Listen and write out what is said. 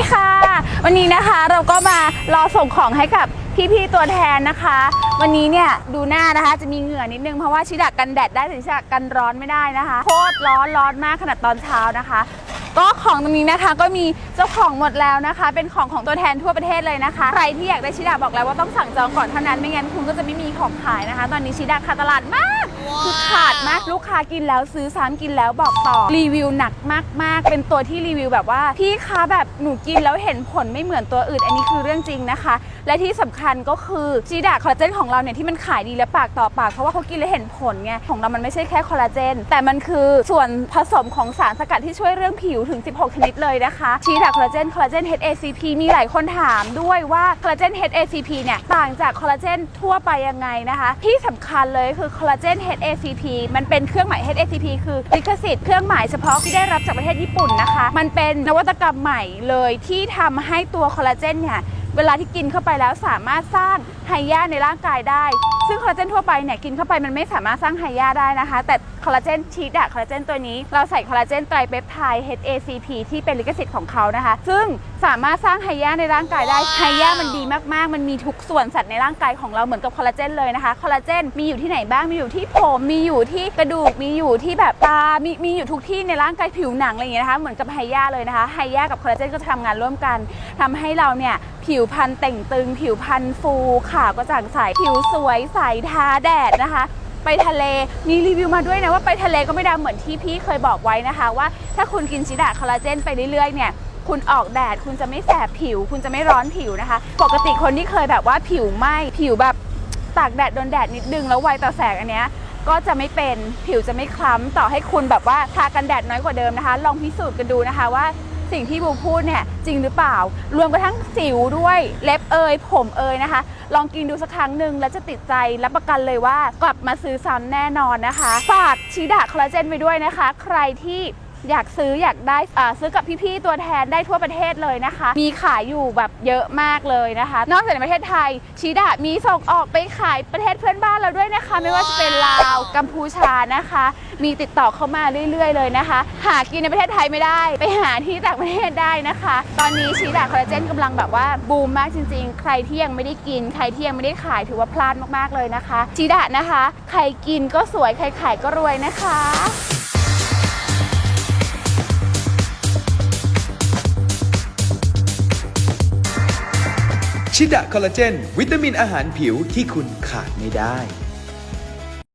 ดีค่ะ วันนี้นะคะเราก็มารอส่งของให้กับพี่ๆตัวแทนนะคะ วันนี้เนี่ยดูหน้านะคะจะมีเหงื่อนิดนึงเพราะว่าชิดากันแดดได้แต่ชิดากันร้อนไม่ได้นะคะโคตรร้อนร้อนมากขนาดตอนเช้านะคะ ก็ของตรงนี้นะคะก็มีเจ้าของหมดแล้วนะคะ เป็นของของตัวแทนทั่วประเทศเลยนะคะใครที่อยากได้ชิดาบอกแล้วว่าต้องสั่งจองก่อนเท่านั้นไม่งั้นคุณก็จะไม่มีของขายนะคะ ตอนนี้ชิดาขาดตลาดมาก คือขาดมากลูกค้ากินแล้วซื้อซ้ำกินแล้วบอกต่อรีวิวหนักมาก ๆ เป็นตัวที่รีวิวแบบว่า พี่คะแบบหนูกินแล้วเห็นผลไม่เหมือนตัวอื่น อันนี้คือเรื่องจริงนะคะ และที่สำคัญก็คือจีดาคอลลาเจนของเราเนี่ยที่มันขายดีและปากต่อปากเพราะว่าเขากินแล้วเห็นผลไงของเรามันไม่ใช่แค่คอลลาเจนแต่มันคือส่วนผสมของสารสกัดที่ช่วยเรื่องผิวถึง 16 ชนิดเลยนะคะชีดาคอลลาเจนคอลลาเจน HACP มีหลายคนถามด้วยว่าคอลลาเจน HACP เนี่ยต่างจากคอลลาเจนทั่วไปยังไงนะคะ ที่สำคัญเลยคือคอลลาเจน HACP มันเป็นเครื่องหมาย HACP คือลิขสิทธิ์เครื่องหมายเฉพาะที่ได้รับจากประเทศญี่ปุ่นนะคะ มันเป็นนวัตกรรมใหม่เลยที่ทำให้ตัวคอลลาเจนเนี่ย เวลาที่กินเข้าไปแล้วสามารถสร้างไฮยาในร่างกายได้ ซึ่งคอลลาเจนทั่วไปเนี่ยกินเข้าไปมันไม่สามารถสร้างไฮยาได้นะคะ แต่คอลลาเจนชีสอะคอลลาเจนตัวนี้เราใส่คอลลาเจนไตรเปปไทด์ HACP ที่เป็นลิขสิทธิ์ของเขานะคะ ซึ่งสามารถสร้างไฮยาในร่างกายได้ไฮยามันดีมากๆ มันมีทุกส่วนสัตว์ในร่างกายของเราเหมือนกับคอลลาเจนเลยนะคะคอลลาเจนมีอยู่ที่ไหนบ้างมีอยู่ที่ผมมีอยู่ที่กระดูกมีอยู่ที่แบบตามีมีอยู่ทุกที่ในร่างกายผิวหนังอะไรอย่างเงี้ยนะคะเหมือนกับไฮยาเลยนะคะไฮยากับคอลลาเจนก็จะทำงานร่วมกันทำให้เราเนี่ยผิวพรรณเต่งตึง ผิวพรรณฟูขาวกระจ่างใสผิวสวยใสทาแดดนะคะ ไปทะเลมีรีวิวมาด้วยนะว่าไปทะเลก็ไม่ดำเหมือนที่พี่เคยบอกไว้นะคะ ว่าถ้าคุณกินชิดาคอลลาเจนไปเรื่อยๆเนี่ยคุณออกแดดคุณจะไม่แสบผิว คุณจะไม่ร้อนผิวนะคะ ปกติคนที่เคยแบบว่าผิวไหม้ผิวแบบตากแดดโดนแดดนิดนึงแล้วไวต่อแสงอันเนี้ยก็จะไม่เป็นผิวจะไม่คล้ำต่อให้คุณแบบว่าทากันแดดน้อยกว่าเดิมนะคะ ลองพิสูจน์กันดูนะคะว่า สิ่งที่บูพูดเนี่ยจริงหรือเปล่า รวมกระทั่งสิวด้วยเล็บเอยผมเอยนะคะ ลองกินดูสักครั้งหนึ่งแล้วจะติดใจรับประกันเลยว่ากลับมาซื้อซ้ำแน่นอนนะคะ ฝากชีดาคอลลาเจนไปด้วยนะคะ ใครที่ อยากซื้ออยากได้อ่าซื้อกับพี่ๆตัวแทนได้ทั่วประเทศเลยนะคะ มีขายอยู่แบบเยอะมากเลยนะคะ นอกจากในประเทศไทยชีดามีส่งออกไปขายประเทศเพื่อนบ้านเราด้วยนะคะ ไม่ว่าจะเป็นลาวกัมพูชานะคะ มีติดต่อเข้ามาเรื่อย ๆ เลยนะคะ หากินในประเทศไทยไม่ได้ ไปหาที่ต่างประเทศได้นะคะ ตอนนี้ชีดาคอลลาเจนกำลังแบบว่าบูมมากจริง ๆ ใครที่ยังไม่ได้กิน ใครที่ยังไม่ได้ขายถือว่าพลาดมากๆเลยนะคะชีดานะคะ ใครกินก็สวยใครขายก็รวยนะคะ ชิดะคอลลาเจน วิตามินอาหารผิวที่คุณขาดไม่ได้